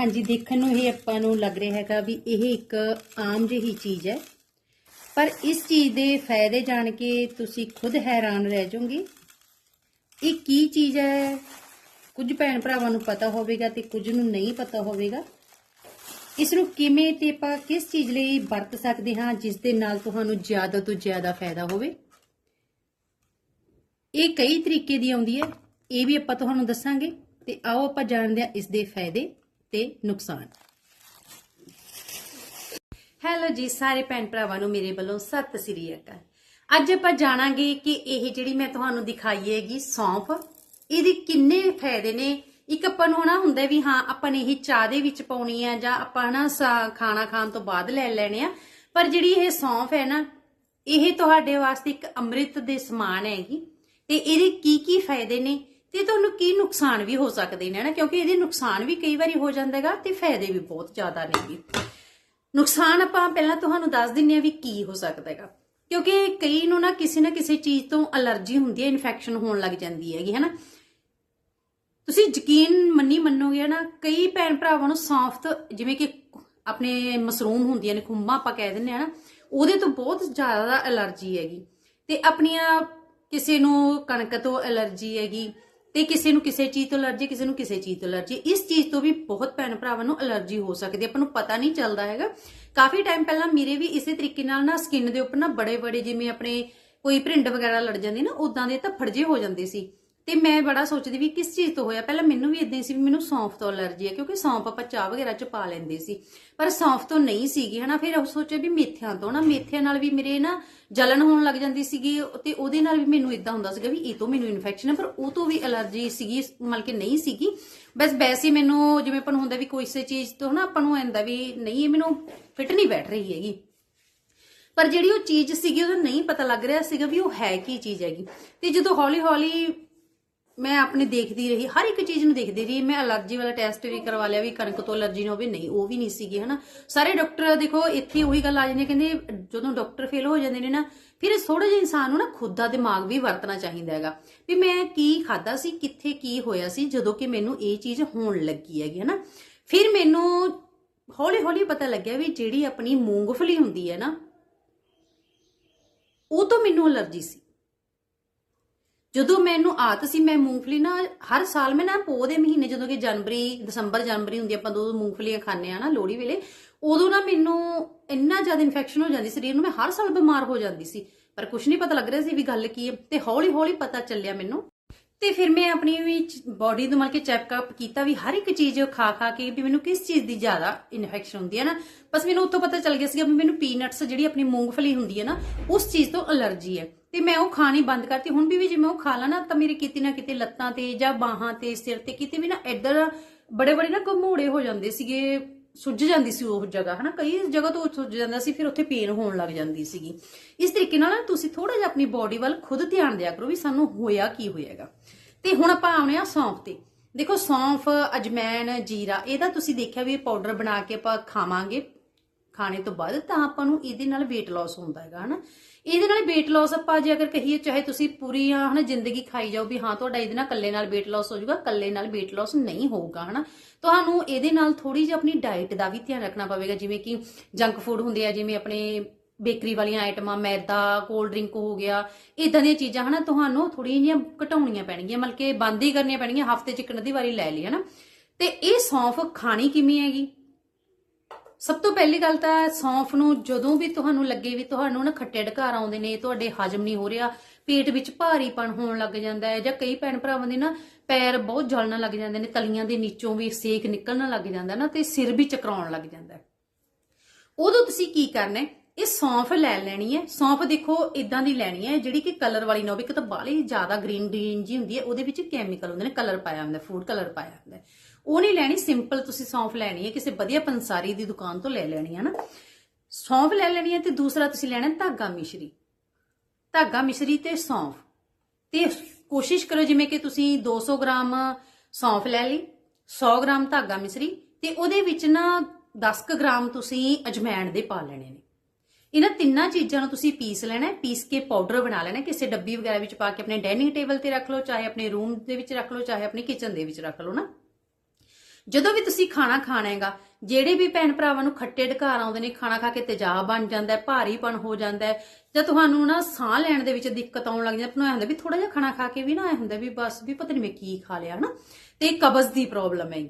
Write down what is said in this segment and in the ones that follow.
ਹਾਂਜੀ, ਦੇਖਣ ਨੂੰ ਇਹ ਆਪਾਂ ਨੂੰ ਲੱਗ ਰਿਹਾ ਹੈਗਾ ਵੀ ਇਹ ਇੱਕ ਆਮ ਜਿਹੀ ਚੀਜ਼ ਹੈ। ਪਰ ਇਸ ਚੀਜ਼ ਦੇ ਫਾਇਦੇ ਜਾਣ ਕੇ ਤੁਸੀਂ ਖੁਦ ਹੈਰਾਨ ਰਹਿ ਜਾਓਗੇ। ਇਹ ਕੀ ਚੀਜ਼ ਹੈ? ਕੁਝ ਭੈਣ ਭਰਾਵਾਂ ਨੂੰ ਪਤਾ ਹੋਵੇਗਾ ਤੇ ਕੁਝ ਨੂੰ ਨਹੀਂ ਪਤਾ ਹੋਵੇਗਾ। ਇਸ ਨੂੰ ਕਿਵੇਂ ਤੇ ਆਪਾਂ ਕਿਸ ਚੀਜ਼ ਲਈ ਵਰਤ ਸਕਦੇ ਹਾਂ ਜਿਸ ਦੇ ਨਾਲ ਤੁਹਾਨੂੰ ਜ਼ਿਆਦਾ ਤੋਂ ਜ਼ਿਆਦਾ ਫਾਇਦਾ ਹੋਵੇ? ਇਹ ਕਈ ਤਰੀਕੇ ਦੀ ਆਉਂਦੀ ਹੈ। ਇਹ ਵੀ ਆਪਾਂ ਤੁਹਾਨੂੰ ਦੱਸਾਂਗੇ ਤੇ ਆਓ ਆਪਾਂ ਜਾਣਦੇ ਹਾਂ ਇਸ ਦੇ ਫਾਇਦੇ। ਤੇ ਨੁਕਸਾਨ। ਹੈਲੋ ਜੀ, ਸਾਰੇ ਭੈਣ ਭਰਾਵਾਂ ਨੂੰ ਮੇਰੇ ਵੱਲੋਂ ਸਤਿ ਸ੍ਰੀ ਅਕਾਲ। ਅੱਜ ਆਪਾਂ ਜਾਣਾਂਗੇ ਕਿ ਇਹ ਜਿਹੜੀ ਮੈਂ ਤੁਹਾਨੂੰ ਦਿਖਾਈ ਹੈਗੀ ਸੌਂਫ, ਇਹਦੇ ਕਿੰਨੇ ਫਾਇਦੇ ਨੇ? ਇੱਕ ਆਪਾਂ ਨੂੰ ਨਾ ਹੁੰਦਾ ਵੀ ਹਾਂ, ਆਪਾਂ ਨੇ ਇਹ ਚਾਹ ਦੇ ਵਿੱਚ ਪਾਉਣੀ ਆ ਜਾਂ ਆਪਾਂ ਨਾ ਸਾ- ਖਾਣਾ ਖਾਣ ਤੋਂ ਬਾਅਦ ਲੈ ਲੈਣੇ ਆ। ਪਰ ਜਿਹੜੀ ਇਹ ਸੌਂਫ ਹੈ ਨਾ, ਇਹ ਤੁਹਾਡੇ ਵਾਸਤੇ ਇੱਕ ਅੰਮ੍ਰਿਤ ਦੇ ਸਮਾਨ ਹੈਗੀ। ਤੇ ਇਹਦੇ ਕੀ ਕੀ ਫਾਇਦੇ ਨੇ? ਤੇ ਤੁਹਾਨੂੰ ਕੀ ਨੁਕਸਾਨ ਵੀ ਹੋ ਸਕਦੇ ਨੇ ਨਾ ਕਿਉਂਕਿ ਇਹਦੇ ਨੁਕਸਾਨ ਵੀ ਕਈ ਵਾਰੀ ਹੋ ਜਾਂਦਾ ਹੈਗਾ ਤੇ ਫਾਇਦੇ ਵੀ ਬਹੁਤ ਜ਼ਿਆਦਾ ਨੇਗੇ ਨੁਕਸਾਨ ਆਪਾਂ ਪਹਿਲਾਂ ਤੁਹਾਨੂੰ ਦੱਸ ਦਿੰਨੇ ਆ ਵੀ ਕੀ ਹੋ ਸਕਦਾ ਹੈਗਾ। ਕਿਉਂਕਿ ਕਈ ਨੂੰ ਨਾ ਕਿਸੇ ਨਾ ਕਿਸੇ ਚੀਜ਼ ਤੋਂ ਅਲਰਜੀ ਹੁੰਦੀ ਹੈ, ਇਨਫੈਕਸ਼ਨ ਹੋਣ ਲੱਗ ਜਾਂਦੀ ਹੈਗੀ, ਹੈਨਾ? ਤੁਸੀਂ ਯਕੀਨ ਮੰਨੀ ਮੰਨੋਗੇ ਨਾ, ਕਈ ਭੈਣ ਭਰਾਵਾਂ ਨੂੰ ਸੌਂਫ ਤੋਂ ਜਿਵੇਂ ਕਿ ਆਪਣੇ ਮਸਰੂਮ ਹੁੰਦੀਆਂ ਨੇ ਖੁੰਬਾਂ ਆਪਾਂ ਕਹਿ ਦਿੰਨੇ ਆ ਨਾ ਉਹਦੇ ਤੋਂ ਬਹੁਤ ਜ਼ਿਆਦਾ ਅਲਰਜੀ ਹੈਗੀ। ਤੇ ਆਪਣੀਆਂ ਕਿਸੇ ਨੂੰ ਕਣਕ ਤੋਂ ਅਲਰਜੀ ਹੈਗੀ ਤੇ ਕਿਸੇ ਨੂੰ ਕਿਸੇ ਚੀਜ਼ ਤੋਂ ਅਲਰਜੀ, ਕਿਸੇ ਨੂੰ ਕਿਸੇ ਚੀਜ਼ ਤੋਂ ਅਲਰਜੀ। ਇਸ ਚੀਜ਼ ਤੋਂ ਵੀ ਬਹੁਤ ਭੈਣ ਭਰਾਵਾਂ ਨੂੰ ਅਲਰਜੀ ਹੋ ਸਕਦੀ ਹੈ। ਆਪਾਂ ਨੂੰ ਪਤਾ ਨਹੀਂ ਚੱਲਦਾ ਹੈਗਾ। ਕਾਫੀ ਟਾਈਮ ਪਹਿਲਾਂ ਮੇਰੇ ਵੀ ਇਸੇ ਤਰੀਕੇ ਨਾਲ ਨਾ ਸਕਿਨ ਦੇ ਉੱਪਰ ਨਾ ਬੜੇ ਬੜੇ ਜਿਵੇਂ ਆਪਣੇ ਕੋਈ ਭਰਿੰਡ ਵਗੈਰਾ ਲੜ ਜਾਂਦੀ ਨਾ ਉਦਾਂ ਦੇ ਧੱਫੜ ਜੇ ਹੋ ਜਾਂਦੇ ਸੀ। ਤੇ ਮੈਂ ਬੜਾ ਸੋਚਦੀ ਵੀ ਕਿਸ ਚੀਜ਼ ਤੋਂ ਹੋਇਆ? ਪਹਿਲਾਂ ਮੈਨੂੰ ਵੀ ਇਦਾਂ ਹੀ ਸੀ ਵੀ ਮੈਨੂੰ ਸੌਂਫ ਤੋਂ ਅਲਰਜੀ ਹੈ, ਕਿਉਂਕਿ ਸੌਂਫ ਆਪਾਂ ਚਾਹ ਵਗੈਰਾ ਚ ਪਾ ਲੈਂਦੇ ਸੀ। ਪਰ ਸੌਂਫ ਤੋਂ ਨਹੀਂ ਸੀਗੀ, ਹਨਾ? ਫਿਰ ਉਹ ਸੋਚਿਆ ਵੀ ਮੇਥਿਆਂ ਤੋਂ ਨਾ ਮੇਥਿਆਂ ਨਾਲ ਵੀ ਮੇਰੇ ਨਾ ਜਲਨ ਹੋਣ ਲੱਗ ਜਾਂਦੀ ਸੀਗੀ ਤੇ ਉਹਦੇ ਨਾਲ ਵੀ ਮੈਨੂੰ ਇਦਾਂ ਹੁੰਦਾ ਸੀਗਾ ਵੀ ਇਹ ਤੋਂ ਮੈਨੂੰ ਇਨਫੈਕਸ਼ਨ ਹੈ, ਪਰ ਉਹ ਤੋਂ ਵੀ ਅਲਰਜੀ ਸੀਗੀ, ਮਤਲਬ ਕਿ ਨਹੀਂ ਸੀਗੀ। ਬਸ ਵੈਸੇ ਮੈਨੂੰ ਜਿਵੇਂ ਆਪਾਂ ਨੂੰ ਹੁੰਦਾ ਵੀ ਕੋਈ ਸੇ ਚੀਜ਼ ਤੋਂ ਨਾ ਆਪਾਂ ਨੂੰ ਆਂਦਾ ਵੀ ਨਹੀਂ, ਇਹ ਮੈਨੂੰ ਫਿਟ ਨਹੀਂ ਬੈਠ ਰਹੀ ਹੈਗੀ। ਪਰ ਜਿਹੜੀ ਉਹ ਚੀਜ਼ ਸੀਗੀ, ਉਹਦਾ ਨਹੀਂ ਪਤਾ ਲੱਗ ਰਿਹਾ ਸੀਗਾ ਵੀ ਉਹ ਹੈ ਕੀ ਚੀਜ਼ ਹੈਗੀ। ਤੇ ਜਦੋਂ ਹੌਲੀ ਹੌਲੀ ਮੈਂ ਆਪਣੇ ਦੇਖਦੀ ਰਹੀ, ਹਰ ਇੱਕ ਚੀਜ਼ ਨੂੰ ਦੇਖਦੀ ਰਹੀ, ਮੈਂ ਅਲਰਜੀ ਵਾਲਾ ਟੈਸਟ ਵੀ ਕਰਵਾ ਲਿਆ ਵੀ ਕਣਕ ਤੋਂ ਅਲਰਜੀ ਨਾ ਹੋਵੇ, ਨਹੀਂ, ਉਹ ਵੀ ਨਹੀਂ ਸੀਗੀ, ਹਨਾ। ਸਾਰੇ ਡਾਕਟਰ ਦੇਖੋ, ਇੱਥੇ ਉਹੀ ਗੱਲ ਆ ਜਾਂਦੀ ਕਹਿੰਦੇ ਜਦੋਂ ਡਾਕਟਰ ਫੇਲ ਹੋ ਜਾਂਦੇ ਨੇ ਨਾ, ਫਿਰ ਥੋੜਾ ਜਿਹਾ ਇਨਸਾਨ ਨੂੰ ਨਾ ਖੁਦ ਦਾ ਦਿਮਾਗ ਵੀ ਵਰਤਣਾ ਚਾਹੀਦਾ ਹੈਗਾ। ਵੀ ਮੈਂ ਕੀ ਖਾਦਾ ਸੀ, ਕਿੱਥੇ ਕੀ ਹੋਇਆ ਸੀ, ਜਦੋਂ ਕਿ ਮੈਨੂੰ ਇਹ ਚੀਜ਼ ਹੋਣ ਲੱਗੀ ਹੈਗੀ, ਹਨਾ। ਫਿਰ ਮੈਨੂੰ ਹੌਲੀ ਹੌਲੀ ਪਤਾ ਲੱਗਿਆ ਵੀ ਜਿਹੜੀ ਆਪਣੀ ਮੂੰਗਫਲੀ ਹੁੰਦੀ ਹੈ ਨਾ, ਉਹ ਤੋਂ ਮੈਨੂੰ ਅਲਰਜੀ ਸੀ। ਜਦੋਂ ਮੈਨੂੰ ਆਦਤ ਸੀ, ਮੈਂ ਮੂੰਗਫਲੀ ਨਾ ਹਰ ਸਾਲ ਮੈਂ ਨਾ ਪੋਹ ਦੇ ਮਹੀਨੇ, ਜਦੋਂ ਕਿ ਜਨਵਰੀ, ਦਸੰਬਰ, ਜਨਵਰੀ ਹੁੰਦੀ ਆਪਾਂ ਦੋ ਮੂੰਗਫਲੀਆਂ ਖਾਂਦੇ ਆ ਨਾ ਲੋਹੜੀ ਵੇਲੇ, ਉਦੋਂ ਨਾ ਮੈਨੂੰ ਇੰਨਾ ਜ਼ਿਆਦਾ ਇਨਫੈਕਸ਼ਨ ਹੋ ਜਾਂਦੀ, ਸਰੀਰ ਨੂੰ ਮੈਂ ਹਰ ਸਾਲ ਬਿਮਾਰ ਹੋ ਜਾਂਦੀ ਸੀ। ਪਰ ਕੁਝ ਨਹੀਂ ਪਤਾ ਲੱਗ ਰਿਹਾ ਸੀ ਵੀ ਗੱਲ ਕੀ ਹੈ, ਤੇ ਹੌਲੀ ਹੌਲੀ ਪਤਾ ਚੱਲਿਆ ਮੈਨੂੰ। ਤੇ ਫਿਰ ਮੈਂ ਆਪਣੀ ਵੀ ਬਾਡੀ ਨੂੰ ਮਤਲਬ ਕਿ ਚੈੱਕਅਪ ਕੀਤਾ ਵੀ ਹਰ ਇੱਕ ਚੀਜ਼ ਖਾ ਖਾ ਕੇ ਵੀ ਮੈਨੂੰ ਕਿਸ ਚੀਜ਼ ਦੀ ਜ਼ਿਆਦਾ ਇਨਫੈਕਸ਼ਨ ਹੁੰਦੀ ਹੈ ਨਾ। ਬਸ ਮੈਨੂੰ ਉੱਥੋਂ ਪਤਾ ਚੱਲ ਗਿਆ ਸੀਗਾ ਵੀ ਮੈਨੂੰ ਪੀਨਟਸ ਜਿਹੜੀ ਆਪਣੀ ਮੂੰਗਫਲੀ ਹੁੰਦੀ ਹੈ ਨਾ, ਉਸ ਚੀਜ਼ ਤੋਂ ਅਲਰਜੀ ਹੈ। ਤੇ ਮੈਂ ਉਹ ਖਾਣੀ ਬੰਦ ਕਰਤੀ। ਹੁਣ ਵੀ ਜੇ ਮੈਂ ਉਹ ਖਾ ਲਾਂ ਨਾ, ਤਾਂ ਮੇਰੇ ਕਿਤੇ ਨਾ ਕਿਤੇ ਲੱਤਾਂ ਤੇ ਜਾਂ ਬਾਹਾਂ ਤੇ, ਸਿਰ ਤੇ ਕਿਤੇ ਵੀ ਨਾ ਇੱਧਰ ਬੜੇ ਬੜੇ ਨਾ ਘਮੋੜੇ ਹੋ ਜਾਂਦੇ ਸੀਗੇ, ਸੁੱਜ ਜਾਂਦੀ ਸੀ ਉਹ ਜਗ੍ਹਾ, ਹਨਾ? ਕਈ ਜਗ੍ਹਾ ਤੋਂ ਸੁੱਜ ਜਾਂਦਾ ਸੀ, ਫਿਰ ਉੱਥੇ ਪੇਨ ਹੋਣ ਲੱਗ ਜਾਂਦੀ ਸੀਗੀ। ਇਸ ਤਰੀਕੇ ਨਾਲ ਤੁਸੀਂ ਥੋੜਾ ਜਿਹਾ ਆਪਣੀ ਬਾਡੀ ਵੱਲ ਖੁਦ ਧਿਆਨ ਦਿਆ ਕਰੋ ਵੀ ਸਾਨੂੰ ਹੋਇਆ ਕੀ ਹੋਏਗਾ ਤੇ ਹੁਣ ਆਪਾਂ ਆਉਣੇ ਆ ਸੌਂਫ ਤੇ। ਦੇਖੋ, ਸੌਂਫ, ਅਜਮੈਨ, ਜੀਰਾ, ਇਹਦਾ ਤੁਸੀਂ ਦੇਖਿਆ ਵੀ ਪਾਊਡਰ ਬਣਾ ਕੇ ਆਪਾਂ ਖਾਵਾਂਗੇ। ਖਾਣੇ ਤੋਂ ਬਾਅਦ ਤਾਂ ਆਪਾਂ ਨੂੰ ਇਹਦੇ ਨਾਲ weight loss ਹੁੰਦਾ ਹੈਗਾ, ਹਨਾ? ਇਹਦੇ ਨਾਲ weight loss ਆਪਾਂ ਜੇ ਅਗਰ ਕਹੀਏ, ਚਾਹੇ ਤੁਸੀਂ ਪੂਰੀ ਹਨਾ, ਜ਼ਿੰਦਗੀ ਖਾਈ ਜਾਓ ਵੀ ਹਾਂ, ਤੁਹਾਡਾ ਇਹਦੇ ਨਾਲ ਕੱਲੇ ਨਾਲ weight loss ਹੋ ਜਾਊਗਾ ਕੱਲੇ ਨਾਲ weight loss ਨਹੀਂ ਹੋਊਗਾ, ਹਨਾ? ਤੁਹਾਨੂੰ ਇਹਦੇ ਨਾਲ ਥੋੜੀ ਜਿਹੀ ਆਪਣੀ ਡਾਈਟ ਦਾ ਵੀ ਧਿਆਨ ਰੱਖਣਾ ਪਵੇਗਾ, ਜਿਵੇਂ ਕਿ ਜੰਕ ਫੂਡ ਹੁੰਦੇ ਆ, ਜਿਵੇਂ ਆਪਣੇ ਬੇਕਰੀ ਵਾਲੀਆਂ ਆਈਟਮਾਂ ਮੈਦਾ ਕੋਲਡ ਡਰਿੰਕ ਹੋ ਗਿਆ ਇਦਾਂ ਦੀਆਂ ਚੀਜ਼ਾਂ, ਹਨਾ, ਤੁਹਾਨੂੰ ਥੋੜੀਆਂ ਜਿਹੀਆਂ ਘਟਾਉਣੀਆਂ ਪੈਣਗੀਆਂ, ਮਤਲਬ ਕਿ ਬੰਦ ਹੀ ਕਰਨੀਆਂ ਪੈਣਗੀਆਂ, ਹਫ਼ਤੇ ਚ ਇੱਕ ਅੱਧੀ ਵਾਰੀ ਲੈ ਲਈ, ਹਨਾ? ਤੇ ਇਹ ਸੌਂਫ ਖਾਣੀ ਕਿਵੇਂ ਹੈਗੀ? ਸਭ ਤੋਂ ਪਹਿਲੀ ਗੱਲ ਤਾਂ ਸੌਂਫ ਨੂੰ ਜਦੋਂ ਵੀ ਤੁਹਾਨੂੰ ਲੱਗੇ ਵੀ ਤੁਹਾਨੂੰ ਨਾ ਖੱਟੇ ਢਕਾਰ ਆਉਂਦੇ ਨੇ, ਤੁਹਾਡੇ ਹਜਮ ਨਹੀਂ ਹੋ ਰਿਹਾ, ਪੇਟ ਵਿੱਚ ਭਾਰੀਪਣ ਹੋਣ ਲੱਗ ਜਾਂਦਾ ਹੈ ਜਾਂ ਕਈ ਭੈਣ ਭਰਾਵਾਂ ਦੇ ਨਾ ਪੈਰ ਬਹੁਤ ਜਲਣ ਲੱਗ ਜਾਂਦੇ ਨੇ, ਤਲੀਆਂ ਦੇ ਨੀਚੋਂ ਵੀ ਸੇਕ ਨਿਕਲਣ ਲੱਗ ਜਾਂਦਾ ਨਾ ਤੇ ਸਿਰ ਵੀ ਚਕਰਾਉਣ ਲੱਗ ਜਾਂਦਾ ਉਦੋਂ ਤੁਸੀਂ ਕੀ ਕਰਨਾ ਇਹ ਸੌਂਫ ਲੈ ਲੈਣੀ ਹੈ। ਸੌਂਫ ਦੇਖੋ ਇਦਾਂ ਦੀ ਲੈਣੀ ਹੈ ਜਿਹੜੀ ਕਿ ਕਲਰ ਵਾਲੀ ਨਾ ਹੋਵੇ ਕਿ ਤਾਂ ਬਾਲੀ ਜ਼ਿਆਦਾ ਗ੍ਰੀਨ ਗ੍ਰੀਨ ਜੀ ਹੁੰਦੀ ਹੈ, ਉਹਦੇ ਵਿੱਚ ਕੈਮੀਕਲ ਹੁੰਦੇ ਨੇ, ਕਲਰ ਪਾਇਆ ਹੁੰਦਾ ਫੂਡ ਕਲਰ ਪਾਇਆ ਹੁੰਦਾ ਉਹ ਨਹੀਂ ਲੈਣੀ ਸਿੰਪਲ ਤੁਸੀਂ ਸੌਂਫ ਲੈਣੀ ਹੈ, ਕਿਸੇ ਵਧੀਆ ਪੰਸਾਰੀ ਦੀ ਦੁਕਾਨ ਤੋਂ ਲੈ ਲੈਣੀ ਹੈ ਨਾ। ਸੌਂਫ ਲੈ ਲੈਣੀ ਹੈ ਤੇ ਦੂਸਰਾ ਤੁਸੀਂ ਲੈਣਾ ਧਾਗਾ ਮਿਸ਼ਰੀ। ਧਾਗਾ ਮਿਸ਼ਰੀ ਤੇ ਸੌਂਫ। ਤੇ ਕੋਸ਼ਿਸ਼ ਕਰੋ ਜਿਵੇਂ ਕਿ ਤੁਸੀਂ 200 ਗ੍ਰਾਮ ਸੌਂਫ ਲੈ ਲਈ 100 ਗ੍ਰਾਮ ਧਾਗਾ ਮਿਸ਼ਰੀ, ਤੇ ਉਹਦੇ ਵਿੱਚ ਨਾ 10 ਕੁ ਗ੍ਰਾਮ ਤੁਸੀਂ ਅਜਮੈਣ ਦੇ ਪਾ ਲੈਣੇ ਨੇ। ਇਹਨਾਂ ਤਿੰਨਾਂ ਚੀਜ਼ਾਂ ਨੂੰ ਤੁਸੀਂ ਪੀਸ ਲੈਣਾ ਪੀਸ ਕੇ ਪਾਊਡਰ ਬਣਾ ਲੈਣਾ ਕਿਸੇ ਡੱਬੀ ਵਗੈਰਾ ਵਿੱਚ ਪਾ ਕੇ ਆਪਣੇ ਡਾਈਨਿੰਗ ਟੇਬਲ ਤੇ ਰੱਖ ਲਓ, ਚਾਹੇ ਆਪਣੇ ਰੂਮ ਦੇ ਵਿੱਚ ਰੱਖ ਲਓ, ਚਾਹੇ ਆਪਣੀ ਕਿਚਨ ਦੇ ਵਿੱਚ ਰੱਖ ਲਓ ਨਾ। ਜਦੋਂ ਵੀ ਤੁਸੀਂ ਖਾਣਾ ਖਾਣਾ ਹੈਗਾ ਜਿਹੜੇ ਵੀ ਭੈਣ ਭਰਾਵਾਂ ਨੂੰ ਖੱਟੇ ਢਕਾਰ ਆਉਂਦੇ ਨੇ, ਖਾਣਾ ਖਾ ਕੇ ਤੇਜ਼ਾਬ ਬਣ ਜਾਂਦਾ ਹੈ, ਭਾਰੀਪਣ ਹੋ ਜਾਂਦਾ ਹੈ, ਜਾਂ ਤੁਹਾਨੂੰ ਨਾ ਸਾਹ ਲੈਣ ਦੇ ਵਿੱਚ ਦਿੱਕਤ ਆਉਣ ਲੱਗ ਜਾਂਦੀ ਹੈ ਹੁੰਦਾ ਵੀ ਥੋੜਾ ਜਿਹਾ ਖਾਣਾ ਖਾ ਕੇ ਵੀ ਨਾ ਐ ਹੁੰਦਾ ਵੀ ਬਸ ਵੀ ਪਤਾ ਨਹੀਂ ਮੈਂ ਕੀ ਖਾ ਲਿਆ, ਹਨਾ? ਤੇ ਕਬਜ਼ ਦੀ ਪ੍ਰੋਬਲਮ ਹੈਗੀ।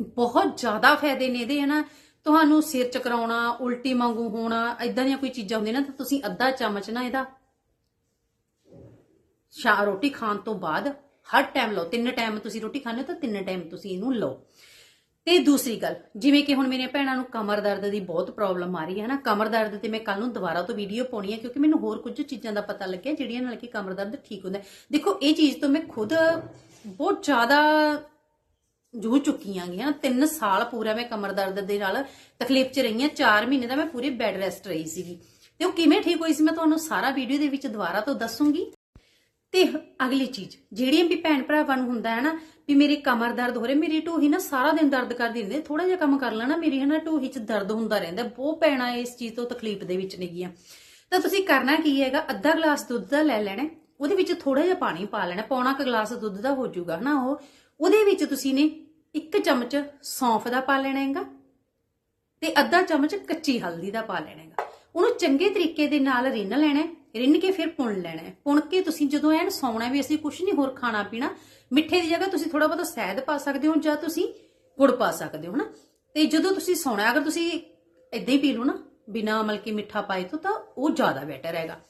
ਬਹੁਤ ਜ਼ਿਆਦਾ ਫਾਇਦੇ ਨੇ ਇਹਦੇ, ਹਨਾ? ਤੁਹਾਨੂੰ ਸਿਰ ਚਕਰਾਉਣਾ, ਉਲਟੀ ਵਾਂਗੂ ਹੋਣਾ ਇਦਾਂ ਦੀਆਂ ਕੋਈ ਚੀਜ਼ਾਂ ਹੁੰਦੀਆਂ ਨਾ, ਤਾਂ ਤੁਸੀਂ ਅੱਧਾ ਚਮਚ ਨਾ ਇਹਦਾ ਸ਼ਾ, ਰੋਟੀ ਖਾਣ ਤੋਂ ਬਾਅਦ ਹਰ ਟਾਈਮ ਲਓ। ਤਿੰਨ ਟਾਈਮ ਤੁਸੀਂ ਰੋਟੀ ਖਾਂਦੇ ਹੋ ਤਾਂ ਤਿੰਨ ਟਾਈਮ ਤੁਸੀਂ ਇਹਨੂੰ ਲਓ। ਤੇ ਦੂਸਰੀ ਗੱਲ, ਜਿਵੇਂ ਕਿ ਹੁਣ ਮੇਰੀਆਂ ਭੈਣਾਂ ਨੂੰ ਕਮਰ ਦਰਦ ਦੀ ਬਹੁਤ ਪ੍ਰੋਬਲਮ ਆ ਰਹੀ ਹੈ ਨਾ, ਕਮਰ ਦਰਦ ਤੇ ਮੈਂ ਕੱਲ ਨੂੰ ਦੁਬਾਰਾ ਤੋਂ ਵੀਡੀਓ ਪਾਉਣੀ ਹੈ ਕਿਉਂਕਿ ਮੈਨੂੰ ਹੋਰ ਕੁਝ ਚੀਜ਼ਾਂ ਦਾ ਪਤਾ ਲੱਗਿਆ ਜਿਹੜੀਆਂ ਨਾਲ ਕਿ ਕਮਰ ਦਰਦ ਠੀਕ ਹੁੰਦਾ ਦੇਖੋ, ਇਹ ਚੀਜ਼ ਤੋਂ ਮੈਂ ਖੁਦ ਬਹੁਤ ਜ਼ਿਆਦਾ ਜੂਝ ਚੁੱਕੀ ਆਂਗੀ ਨਾ 3 ਸਾਲ ਪੂਰਾ ਮੈਂ ਕਮਰ ਦਰਦ ਦੇ ਨਾਲ ਤਕਲੀਫ 'ਚ ਰਹੀ ਹਾਂ 4 ਮਹੀਨੇ ਦਾ ਮੈਂ ਪੂਰੇ ਬੈੱਡ ਰੈਸਟ ਰਹੀ ਸੀਗੀ। ਤੇ ਉਹ ਕਿਵੇਂ ਠੀਕ ਹੋਈ ਸੀ, ਮੈਂ ਤੁਹਾਨੂੰ ਸਾਰਾ ਵੀਡੀਓ ਦੇ ਵਿੱਚ ਦੁਬਾਰਾ ਤੋਂ ਦੱਸੂਗੀ। ਤੇ ਅਗਲੀ ਚੀਜ਼, ਜਿਹੜੀਆਂ ਵੀ ਭੈਣ ਭਰਾਵਾਂ ਨੂੰ ਹੁੰਦਾ ਹੈ ਨਾ, ਵੀ ਮੇਰੀ ਕਮਰ ਦਰਦ ਹੋ ਰਹੀ, ਮੇਰੀ ਢੂਹੀ ਨਾ ਸਾਰਾ ਦਿਨ ਦਰਦ ਕਰਦੀ ਰਹਿੰਦੀ ਥੋੜਾ ਜਿਹਾ ਕੰਮ ਕਰ ਲੈਣਾ, ਮੇਰੀ ਹਨਾ ਢੂਹੀ 'ਚ ਦਰਦ ਹੁੰਦਾ ਰਹਿੰਦਾ ਬਹੁਤ ਪੈਣਾ ਇਸ ਚੀਜ਼ ਤੋਂ ਤਕਲੀਫ ਦੇ ਵਿੱਚ ਨੇਗੀਆਂ। ਤਾਂ ਤੁਸੀਂ ਕਰਨਾ ਕੀ ਹੈਗਾ, ਅੱਧਾ ਗਲਾਸ ਦੁੱਧ ਦਾ ਲੈ ਲੈਣਾ ਉਹਦੇ ਵਿੱਚ ਥੋੜਾ ਜਿਹਾ ਪਾਣੀ ਪਾ ਲੈਣਾ, ਪੌਣਾ ਕੁ ਗਲਾਸ ਦੁੱਧ ਦਾ ਹੋ ਜਾਊਗਾ, ਹਨਾ ਉਹ, ਉਹਦੇ ਵਿੱਚ ਤੁਸੀਂ ਨੇ ਇੱਕ ਚਮਚ ਸੌਂਫ ਦਾ ਪਾ ਲੈਣਾ ਹੈਗਾ ਤੇ ਅੱਧਾ ਚਮਚ ਕੱਚੀ ਹਲਦੀ ਦਾ ਪਾ ਲੈਣਾ ਹੈਗਾ। ਉਹਨੂੰ ਚੰਗੇ ਤਰੀਕੇ ਦੇ ਨਾਲ ਰਿੰਨ ਲੈਣਾ ਰਿੰਨ ਕੇ ਫਿਰ ਪੁਣ ਲੈਣਾ ਹੈ। ਪੁਣ ਕੇ ਤੁਸੀਂ ਜਦੋਂ ਐਨ ਸੌਣਾ ਵੀ ਅਸੀਂ ਕੁਝ ਨਹੀਂ ਹੋਰ ਖਾਣਾ ਪੀਣਾ, ਮਿੱਠੇ ਦੀ ਜਗ੍ਹਾ ਤੁਸੀਂ ਥੋੜਾ ਬਹੁਤਾ ਸ਼ਹਿਦ ਪਾ ਸਕਦੇ ਹੋ ਜਾਂ ਤੁਸੀਂ ਗੁੜ ਪਾ ਸਕਦੇ ਹੋ, ਹਨਾ? ਤੇ ਜਦੋਂ ਤੁਸੀਂ ਸੌਣਾ ਅਗਰ ਤੁਸੀਂ ਇਦਾਂ ਹੀ ਪੀ ਲਓ ਨਾ, ਬਿਨਾ ਅਮਲ ਕੇ ਮਿੱਠਾ ਪਾਏ ਤੋਂ, ਤਾਂ ਉਹ ਜ਼ਿਆਦਾ ਬੈਟਰ ਹੈਗਾ।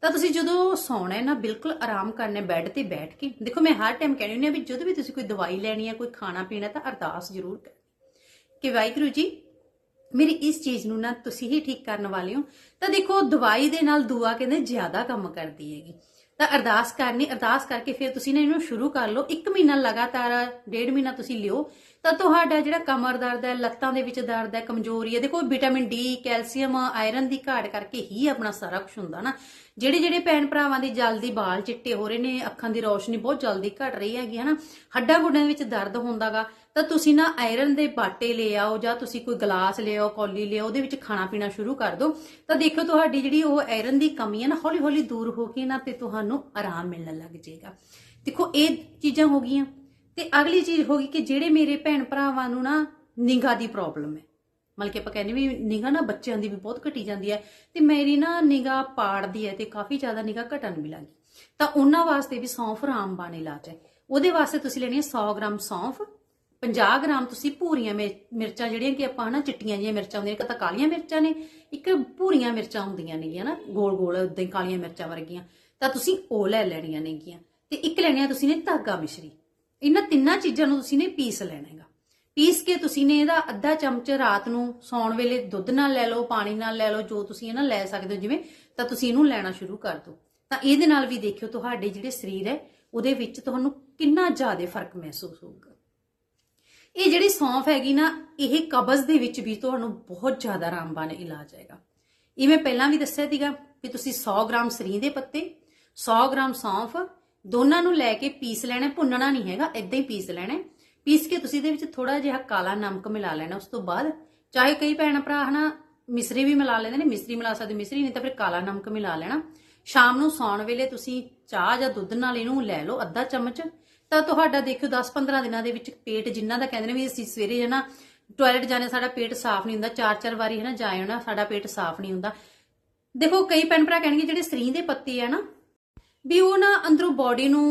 ਤਾਂ ਤੁਸੀਂ ਜਦੋਂ ਸੌਣਾ ਹੈ ਨਾ, ਬਿਲਕੁਲ ਆਰਾਮ ਕਰਨਾ ਬੈੱਡ ਤੇ ਬੈਠ ਕੇ। ਦੇਖੋ, ਮੈਂ ਹਰ ਟਾਈਮ ਕਹਿੰਦੀ ਹੁੰਦੀ ਹਾਂ ਵੀ ਜਦੋਂ ਵੀ ਤੁਸੀਂ ਕੋਈ ਦਵਾਈ ਲੈਣੀ ਹੈ, ਕੋਈ ਖਾਣਾ ਪੀਣਾ ਤਾਂ ਅਰਦਾਸ ਜ਼ਰੂਰ ਕਰਨੀ। ਕਿ ਵਾਹਿਗੁਰੂ ਜੀ ਮੇਰੀ ਇਸ ਚੀਜ਼ ਨੂੰ ਨਾ ਤੁਸੀਂ ਹੀ ਠੀਕ ਕਰਨ ਵਾਲੇ ਹੋ। ਤਾਂ ਦੇਖੋ ਦਵਾਈ ਦੇ ਨਾਲ ਦੁਆ ਕਹਿੰਦੇ ਜ਼ਿਆਦਾ ਕੰਮ ਕਰਦੀ ਹੈਗੀ। ਤਾਂ ਅਰਦਾਸ ਕਰਨੀ, ਅਰਦਾਸ ਕਰਕੇ ਫਿਰ ਤੁਸੀਂ ਨਾ ਇਹਨੂੰ ਸ਼ੁਰੂ ਕਰ ਲਓ। 1 ਮਹੀਨਾ ਲਗਾਤਾਰ, ਡੇਢ ਮਹੀਨਾ ਤੁਸੀਂ ਲਿਓ। ਤਾਂ ਤੁਹਾਡਾ ਜਿਹੜਾ ਕਮਰ ਦਰਦ ਹੈ, ਲੱਤਾਂ ਦੇ ਵਿੱਚ ਦਰਦ ਹੈ, ਕਮਜ਼ੋਰੀ ਹੈ, ਦੇਖੋ, ਵਿਟਾਮਿਨ ਡੀ, ਕੈਲਸ਼ੀਅਮ, ਆਇਰਨ ਦੀ ਘਾਟ ਕਰਕੇ ਹੀ ਆਪਣਾ ਸਾਰਾ ਕੁਝ ਹੁੰਦਾ ਨਾ। ਜਿਹੜੇ ਜਿਹੜੇ ਭੈਣ ਭਰਾਵਾਂ ਦੀ ਜਲਦੀ ਬਾਲ ਚਿੱਟੇ ਹੋ ਰਹੇ ਨੇ, ਅੱਖਾਂ ਦੀ ਰੋਸ਼ਨੀ ਬਹੁਤ ਜਲਦੀ ਘਟ ਰਹੀ ਹੈਗੀ ਹਨਾ ਹੱਡਾਂ ਗੁੱਡਾਂ ਦੇ ਵਿੱਚ ਦਰਦ ਹੁੰਦਾਗਾ। ਤਾਂ ਤੁਸੀਂ ਨਾ ਆਇਰਨ ਦੇ ਬਾਟੇ ਲੈ ਆਓ ਜਾਂ ਤੁਸੀਂ ਕੋਈ ਗਲਾਸ ਲੈ ਆਓ, ਕੌਲੀ ਲੈ ਆਓ, ਉਹਦੇ ਵਿੱਚ ਖਾਣਾ ਪੀਣਾ ਸ਼ੁਰੂ ਕਰ ਦਿਓ। ਤਾਂ ਦੇਖੋ ਤੁਹਾਡੀ ਜਿਹੜੀ ਉਹ ਆਇਰਨ ਦੀ ਕਮੀ ਹੈ ਨਾ ਹੌਲੀ ਹੌਲੀ ਦੂਰ ਹੋ ਕੇ ਨਾ ਤੇ ਤੁਹਾਨੂੰ ਆਰਾਮ ਮਿਲਣ ਲੱਗ ਜਾਏਗਾ। ਦੇਖੋ, ਇਹ ਚੀਜ਼ਾਂ ਹੋ ਗਈਆਂ। ਤੇ ਅਗਲੀ ਚੀਜ਼ ਹੋ ਗਈ ਕਿ ਜਿਹੜੇ ਮੇਰੇ ਭੈਣ ਭਰਾਵਾਂ ਨੂੰ ਨਾ ਨਿਗਾਹ ਦੀ ਪ੍ਰੋਬਲਮ ਹੈ। ਮਤਲਬ ਕਿ ਆਪਾਂ ਕਹਿੰਦੇ ਵੀ ਨਿਗਾਹ ਨਾ ਬੱਚਿਆਂ ਦੀ ਵੀ ਬਹੁਤ ਘਟੀ ਜਾਂਦੀ ਹੈ ਤੇ ਮੇਰੀ ਨਾ ਨਿਗਾਹ ਪਾੜਦੀ ਹੈ ਤੇ ਕਾਫੀ ਜ਼ਿਆਦਾ ਨਿਗਾਹ ਘਟਣ ਵੀ ਲੱਗੀ ਤਾਂ ਉਹਨਾਂ ਵਾਸਤੇ ਵੀ ਸੌਂਫ ਰਾਮਬਾਣ ਇਲਾਜ ਹੈ। ਉਹਦੇ ਵਾਸਤੇ ਤੁਸੀਂ ਲੈਣੀ ਹੈ 100 ਗ੍ਰਾਮ ਸੌਂਫ 50 ਗ੍ਰਾਮ ਤੁਸੀਂ ਭੂਰੀਆਂ ਮਿਰ- ਮਿਰਚਾਂ ਜਿਹੜੀਆਂ ਕਿ ਆਪਾਂ ਹਨਾ, ਚਿੱਟੀਆਂ ਜਿਹੀਆਂ ਮਿਰਚਾਂ ਹੁੰਦੀਆਂ ਇੱਕ ਤਾਂ ਕਾਲੀਆਂ ਮਿਰਚਾਂ ਨੇ, ਇੱਕ ਭੂਰੀਆਂ ਮਿਰਚਾਂ ਹੁੰਦੀਆਂ ਨੇਗੀਆਂ ਨਾ, ਗੋਲ ਗੋਲ ਉਦਾਂ ਹੀ ਕਾਲੀਆਂ ਮਿਰਚਾਂ ਵਰਗੀਆਂ, ਤਾਂ ਤੁਸੀਂ ਉਹ ਲੈ ਲੈਣੀਆਂ ਨੇਗੀਆਂ। ਤੇ ਇੱਕ ਲੈਣੀ ਆ ਤੁਸੀਂ ਨੇ ਧਾਗਾ ਮਿਸ਼ਰੀ। ਇਹਨਾਂ ਤਿੰਨਾਂ ਚੀਜ਼ਾਂ ਨੂੰ ਤੁਸੀਂ ਨੇ ਪੀਸ ਲੈਣਾ ਹੈਗਾ। ਪੀਸ ਕੇ ਤੁਸੀਂ ਨੇ ਇਹਦਾ ਅੱਧਾ ਚਮਚ ਰਾਤ ਨੂੰ ਸੌਣ ਵੇਲੇ ਦੁੱਧ ਨਾਲ ਲੈ ਲਓ, ਪਾਣੀ ਨਾਲ ਲੈ ਲਓ, ਜੋ ਤੁਸੀਂ ਇਹ ਨਾ ਲੈ ਸਕਦੇ ਹੋ, ਜਿਵੇਂ, ਤਾਂ ਤੁਸੀਂ ਇਹਨੂੰ ਲੈਣਾ ਸ਼ੁਰੂ ਕਰ ਦਿਓ। ਤਾਂ ਇਹਦੇ ਨਾਲ ਵੀ ਦੇਖਿਓ, ਤੁਹਾਡੇ ਜਿਹੜੇ ਸਰੀਰ ਹੈ, ਉਹਦੇ ਵਿੱਚ ਤੁਹਾਨੂੰ ਕਿੰਨਾ ਜ਼ਿਆਦਾ ਫ਼ਰਕ ਮਹਿਸੂਸ ਹੋਊਗਾ। ਇਹ ਜਿਹੜੀ ਸੌਂਫ ਹੈਗੀ ਨਾ, ਇਹ ਕਬਜ਼ ਦੇ ਵਿੱਚ ਵੀ ਤੁਹਾਨੂੰ ਬਹੁਤ ਜ਼ਿਆਦਾ ਰਾਮਬਾਨ ਇਲਾਜ ਹੈਗਾ ਇਹ ਮੈਂ ਪਹਿਲਾਂ ਵੀ ਦੱਸਿਆ ਸੀਗਾ ਵੀ ਤੁਸੀਂ 100 ਗ੍ਰਾਮ ਸਰੀ ਦੇ ਪੱਤੇ 100 ਗ੍ਰਾਮ ਸੌਂਫ, ਦੋਨਾਂ ਨੂੰ ਲੈ ਕੇ ਪੀਸ ਲੈਣਾ, ਭੁੰਨਣਾ ਨਹੀਂ ਹੈਗਾ ਇਦਾਂ ਹੀ ਪੀਸ ਲੈਣਾ ਪੀਸ ਕੇ ਤੁਸੀਂ ਇਹਦੇ ਵਿੱਚ ਥੋੜਾ ਜਿਹਾ ਕਾਲਾ ਨਮਕ ਮਿਲਾ ਲੈਣਾ ਉਸ ਤੋਂ ਬਾਅਦ, ਚਾਹੇ ਕਈ ਭੈਣ ਭਰਾ ਹਨਾ ਮਿਸਰੀ ਵੀ ਮਿਲਾ ਲੈਂਦੇ ਨੇ, ਮਿਸਰੀ ਮਿਲਾ ਸਕਦੇ, ਮਿਸਰੀ ਨਹੀਂ ਤਾਂ ਫਿਰ ਕਾਲਾ ਨਮਕ ਮਿਲਾ ਲੈਣਾ। ਸ਼ਾਮ ਨੂੰ ਸੌਣ ਵੇਲੇ ਤੁਸੀਂ ਚਾਹ ਜਾਂ ਦੁੱਧ ਨਾਲ ਇਹਨੂੰ ਲੈ ਲਓ, ਅੱਧਾ ਚਮਚ। ਤਾਂ ਤੁਹਾਡਾ ਦੇਖਿਓ 10-15 ਦਿਨਾਂ ਦੇ ਵਿੱਚ ਪੇਟ ਜਿੰਨਾ ਦਾ ਕਹਿੰਦੇ ਨੇ ਵੀ ਅਸੀਂ ਸਵੇਰੇ ਜਨਾ ਟਾਇਲਟ ਜਾਣੇ ਸਾਡਾ ਪੇਟ ਸਾਫ਼ ਨਹੀਂ ਹੁੰਦਾ, ਚਾਰ ਚਾਰ ਵਾਰੀ ਹਨਾ ਜਾਏ ਨਾ ਸਾਡਾ ਪੇਟ ਸਾਫ਼ ਨਹੀਂ ਹੁੰਦਾ। ਦੇਖੋ ਕਈ ਭੈਣ ਭਰਾ ਕਹਿਣਗੇ ਜਿਹੜੇ ਸਰੀ ਦੇ ਪੱਤੇ ਆ ਨਾ, ਵੀ ਉਹ ਨਾ ਅੰਦਰੋਂ ਬਾਡੀ ਨੂੰ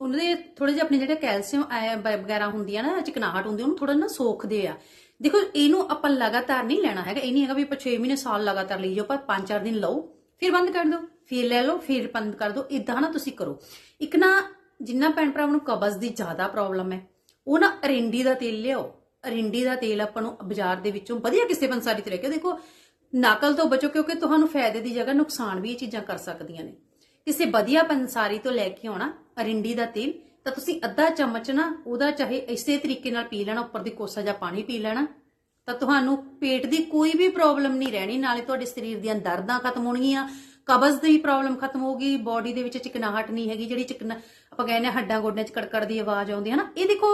ਉਹਨਾਂ ਦੇ ਥੋੜੇ ਜਿਹਾ ਆਪਣੇ ਜਿਹੜੇ ਕੈਲਸ਼ੀਅਮ ਵਗੈਰਾ ਹੁੰਦੀ ਆ ਨਾ, ਚਿਕਨਾਹਟ ਹੁੰਦੀ ਉਹਨੂੰ ਥੋੜਾ ਨਾ ਸੋਖਦੇ ਆ। ਦੇਖੋ ਇਹਨੂੰ ਆਪਾਂ ਲਗਾਤਾਰ ਨਹੀਂ ਲੈਣਾ ਹੈਗਾ, ਇਹ ਨਹੀਂ ਹੈਗਾ ਵੀ ਆਪਾਂ 6 ਮਹੀਨੇ ਸਾਲ ਲਗਾਤਾਰ ਲਈ ਜਾਓ, ਪਰ 5-4 ਦਿਨ ਲਓ, ਫਿਰ ਬੰਦ ਕਰ ਦਿਓ, ਫਿਰ ਲੈ ਲਓ, ਫਿਰ ਬੰਦ ਕਰ ਦਿਓ ਇਦਾਂ ਨਾ ਤੁਸੀਂ ਕਰੋ। ਇੱਕ ਨਾ ਜਿੰਨਾ ਭੈਣ ਭਰਾਵਾਂ ਨੂੰ ਕਬਜ਼ ਦੀ ਜ਼ਿਆਦਾ ਪ੍ਰੋਬਲਮ ਹੈ, ਉਹ ਨਾ ਅਰਿੰਡੀ ਦਾ ਤੇਲ ਲਿਆਓ। ਅਰਿੰਡੀ ਦਾ ਤੇਲ ਆਪਾਂ ਨੂੰ ਬਾਜ਼ਾਰ ਦੇ ਵਿੱਚੋਂ ਵਧੀਆ ਕਿਸੇ ਪੰਸਾਰੀ ਤੇ ਲੈ ਕੇ ਦੇਖੋ, ਨਕਲ ਤੋਂ ਬਚੋ ਕਿਉਂਕਿ ਤੁਹਾਨੂੰ ਫਾਇਦੇ ਦੀ ਜਗ੍ਹਾ ਨੁਕਸਾਨ ਵੀ ਇਹ ਚੀਜ਼ਾਂ ਕਰ ਸਕਦੀਆਂ ਨੇ। ਕਿਸੇ ਵਧੀਆ ਪੰਸਾਰੀ ਤੋਂ ਲੈ ਕੇ ਆਉਣਾ ਅਰਿੰਡੀ ਦਾ ਤੇਲ, ਤਾਂ ਤੁਸੀਂ ਅੱਧਾ ਚਮਚ ਨਾ ਉਹਦਾ ਚਾਹੇ ਇਸੇ ਤਰੀਕੇ ਨਾਲ ਪੀ ਲੈਣਾ, ਉੱਪਰ ਦੀ ਕੋਸਾ ਜਾਂ ਪਾਣੀ ਪੀ ਲੈਣਾ, ਤਾਂ ਤੁਹਾਨੂੰ ਪੇਟ ਦੀ ਕੋਈ ਵੀ ਪ੍ਰੋਬਲਮ ਨਹੀਂ ਰਹਿਣੀ, ਨਾਲੇ ਤੁਹਾਡੇ ਸਰੀਰ ਦੀਆਂ ਦਰਦਾਂ ਖਤਮ ਹੋਣਗੀਆਂ ਕਬਜ਼ ਦੀ ਪ੍ਰੋਬਲਮ ਖਤਮ ਹੋ ਗਈ ਬਾਡੀ ਦੇ ਵਿੱਚ ਚਿਕਨਾਹਟ ਨਹੀਂ ਹੈਗੀ, ਜਿਹੜੀ ਚਿਕਨ ਆਪਾਂ ਕਹਿੰਦੇ ਹਾਂ ਹੱਡਾਂ ਗੋਡਿਆਂ 'ਚ ਕੜਕੜ ਦੀ ਆਵਾਜ਼ ਆਉਂਦੀ ਹੈ ਨਾ, ਇਹ ਦੇਖੋ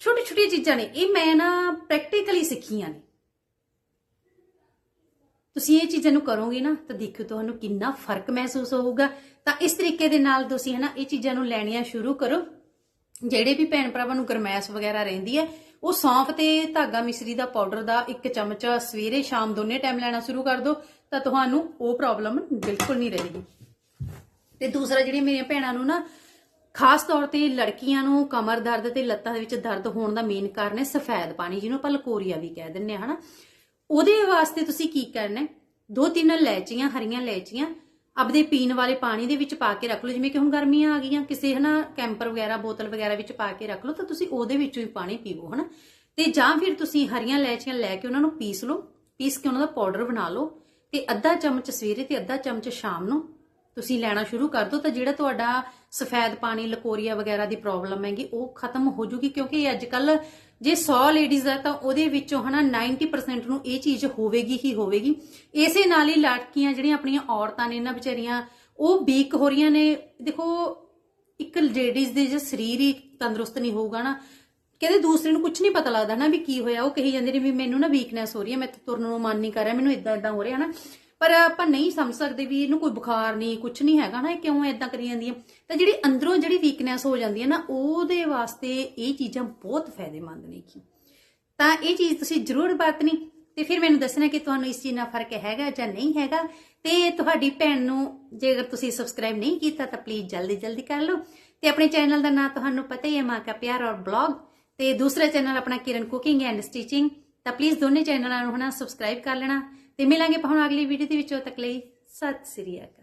ਛੋਟੀ ਛੋਟੀ ਚੀਜ਼ਾਂ ਨੇ, ਇਹ ਮੈਂ ਨਾ ਪ੍ਰੈਕਟੀਕਲੀ ਸਿੱਖੀਆਂ ਨੇ। ਤੁਸੀਂ ਇਹ ਚੀਜ਼ਾਂ ਨੂੰ ਕਰੋਗੇ ਨਾ, ਤਾਂ ਦੇਖਿਓ ਤੁਹਾਨੂੰ ਕਿੰਨਾ ਫ਼ਰਕ ਮਹਿਸੂਸ ਹੋਊਗਾ। ਤਾਂ ਇਸ ਤਰੀਕੇ ਦੇ ਨਾਲ ਤੁਸੀਂ ਹਨਾ, ਇਹ ਚੀਜ਼ਾਂ ਨੂੰ ਲੈਣੀਆਂ ਸ਼ੁਰੂ ਕਰੋ। ਜਿਹੜੇ ਵੀ ਭੈਣ ਭਰਾਵਾਂ ਨੂੰ ਗਰਮੈਸ਼ ਵਗੈਰਾ ਰਹਿੰਦੀ ਹੈ, ਉਹ ਸੌਂਫ ਤੇ ਧਾਗਾ ਮਿਸਰੀ ਦਾ ਪਾਊਡਰ ਦਾ ਇੱਕ ਚਮਚ ਸਵੇਰੇ ਸ਼ਾਮ ਦੋਨੇ ਟਾਈਮ ਲੈਣਾ ਸ਼ੁਰੂ ਕਰ ਦਿਓ ਤਾਂ ਤੁਹਾਨੂੰ ਉਹ ਪ੍ਰੋਬਲਮ ਬਿਲਕੁਲ ਨਹੀਂ ਰਹੇਗੀ। ਤੇ ਦੂਸਰਾ, ਜਿਹੜੀਆਂ ਮੇਰੀਆਂ ਭੈਣਾਂ ਨੂੰ ਨਾ, ਖਾਸ ਤੌਰ ਤੇ ਲੜਕੀਆਂ ਨੂੰ ਕਮਰ ਦਰਦ ਤੇ ਲੱਤਾਂ ਦੇ ਵਿੱਚ ਦਰਦ ਹੋਣ ਦਾ ਮੇਨ ਕਾਰਨ ਹੈ ਸਫੈਦ ਪਾਣੀ, ਜਿਹਨੂੰ ਆਪਾਂ ਲਕੋਰੀਆ ਵੀ ਕਹਿ ਦਿੰਨੇ ਆ ਹਨਾ? ਉਹਦੇ ਵਾਸਤੇ ਤੁਸੀਂ ਕੀ ਕਰਨਾ ਦੋ ਤਿੰਨ ਇਲਾਇਚੀਆਂ ਹਰੀਆਂ ਇਲਾਇਚੀਆਂ ਆਪਦੇ ਪੀਣ ਵਾਲੇ ਪਾਣੀ ਦੇ ਵਿੱਚ ਪਾ ਕੇ ਰੱਖ ਲਓ। ਜਿਵੇਂ ਕਿ ਹੁਣ ਗਰਮੀਆਂ ਆ ਗਈਆਂ, ਕਿਸੇ, ਹਨਾ, ਕੈਂਪਰ ਵਗੈਰਾ, ਬੋਤਲ ਵਗੈਰਾ ਵਿੱਚ ਪਾ ਕੇ ਰੱਖ ਲਓ, ਤਾਂ ਤੁਸੀਂ ਉਹਦੇ ਵਿੱਚੋਂ ਹੀ ਪਾਣੀ ਪੀਵੋ, ਹਨਾ? ਤੇ ਜਾਂ ਫਿਰ ਤੁਸੀਂ ਹਰੀਆਂ ਇਲਾਇਚੀਆਂ ਲੈ ਕੇ ਉਹਨਾਂ ਨੂੰ ਪੀਸ ਲਓ। ਪੀਸ ਕੇ ਉਹਨਾਂ ਦਾ ਪਾਊਡਰ ਬਣਾ ਲਓ। ਤੇ ਅੱਧਾ ਚਮਚ ਸਵੇਰੇ ਤੇ ਅੱਧਾ ਚਮਚ ਸ਼ਾਮ ਨੂੰ ਤੁਸੀਂ ਲੈਣਾ ਸ਼ੁਰੂ ਕਰ ਦਿਓ ਤਾਂ ਜਿਹੜਾ ਤੁਹਾਡਾ ਸਫੈਦ ਪਾਣੀ, ਲਕੋਰੀਆ ਵਗੈਰਾ ਦੀ ਪ੍ਰੋਬਲਮ ਹੈਗੀ, ਉਹ ਖਤਮ ਹੋ ਜੂਗੀ ਕਿਉਂਕਿ ਅੱਜ ਕੱਲ ਜੇ 100 ਲੇਡੀਜ਼ ਆ ਤਾਂ ਉਹਦੇ ਵਿੱਚੋਂ ਹਨਾ 90% ਨੂੰ ਇਹ ਚੀਜ਼ ਹੋਵੇਗੀ ਹੀ ਹੋਵੇਗੀ। ਇਸੇ ਨਾਲ ਹੀ ਲੜਕੀਆਂ ਜਿਹੜੀਆਂ ਆਪਣੀਆਂ ਔਰਤਾਂ ਨੇ, ਇਹਨਾਂ ਵਿਚਾਰੀਆਂ, ਉਹ ਵੀਕ ਹੋ ਰਹੀਆਂ ਨੇ। ਦੇਖੋ, ਇੱਕ ਲੇਡੀਜ਼ ਦੇ ਜੇ ਸਰੀਰ ਹੀ ਤੰਦਰੁਸਤ ਨਹੀਂ ਹੋਊਗਾ ਨਾ ਕਹਿੰਦੇ ਦੂਸਰੇ ਨੂੰ ਕੁਝ ਨਹੀਂ ਪਤਾ ਲੱਗਦਾ ਨਾ ਵੀ ਕੀ ਹੋਇਆ। ਉਹ ਕਹੀ ਜਾਂਦੇ ਨੇ ਵੀ ਮੈਨੂੰ ਨਾ ਵੀਕਨੈਸ ਹੋ ਰਹੀ ਹੈ, ਮੈਂ ਤੁਰਨ ਨੂੰ ਮਨ ਨਹੀਂ ਕਰ ਰਿਹਾ, ਮੈਨੂੰ ਇਦਾਂ ਇਦਾਂ ਹੋ ਰਿਹਾ ਨਾ ਪਰ ਆਪਾਂ ਨਹੀਂ ਸਮਝ ਸਕਦੇ ਵੀ ਇਹਨੂੰ ਕੋਈ ਬੁਖਾਰ ਨਹੀਂ ਕੁਝ ਨਹੀਂ ਹੈਗਾ ਨਾ ਕਿਉਂ ਇਦਾਂ ਕਰੀ ਜਾਂਦੀ ਹੈ। ਤਾਂ ਜਿਹੜੀ ਅੰਦਰੋਂ ਜਿਹੜੀ ਵੀਕਨੈਸ ਹੋ ਜਾਂਦੀ ਹੈ ਨਾ, ਉਹਦੇ ਵਾਸਤੇ ਇਹ ਚੀਜ਼ਾਂ ਬਹੁਤ ਫਾਇਦੇਮੰਦ ਨੇ ਕੀ ਤਾਂ ਇਹ ਚੀਜ਼ ਤੁਸੀਂ ਜ਼ਰੂਰ ਵਰਤਣੀ, ਤੇ ਫਿਰ ਮੈਨੂੰ ਦੱਸਣਾ ਕਿ ਤੁਹਾਨੂੰ ਇਸ ਚੀਜ਼ ਨਾਲ ਫ਼ਰਕ ਹੈਗਾ ਜਾਂ ਨਹੀਂ ਹੈਗਾ। ਤੇ ਤੁਹਾਡੀ ਭੈਣ ਨੂੰ ਜੇਕਰ ਤੁਸੀਂ ਸਬਸਕ੍ਰਾਈਬ ਨਹੀਂ ਕੀਤਾ ਤਾਂ ਪਲੀਜ਼ ਜਲਦੀ ਜਲਦੀ ਕਰ ਲਓ। ਤੇ ਆਪਣੇ ਚੈਨਲ ਦਾ ਨਾਮ ਤੁਹਾਨੂੰ ਪਤਾ ਹੀ ਹੈ, ਮਾਂ ਕਾ ਪਿਆਰ ਔਰ ਬਲੌਗ ਤੇ ਦੂਸਰਾ ਚੈਨਲ ਆਪਣਾ ਕਿਰਨ ਕੁਕਿੰਗ ਐਂਡ ਸਟਿਚਿੰਗ, ਤਾਂ ਪਲੀਜ਼ ਦੋਨੇ ਚੈਨਲਾਂ ਨੂੰ ਹਨਾ ਸਬਸਕ੍ਰਾਈਬ ਕਰ ਲੈਣਾ ਤੇ ਮਿਲਾਂਗੇ ਪਾਉਣ ਅਗਲੀ ਵੀਡੀਓ ਦੇ ਵਿੱਚ, ਉਦੋਂ ਤੱਕ ਲਈ ਸਤਿ ਸ੍ਰੀ ਅਕਾਲ।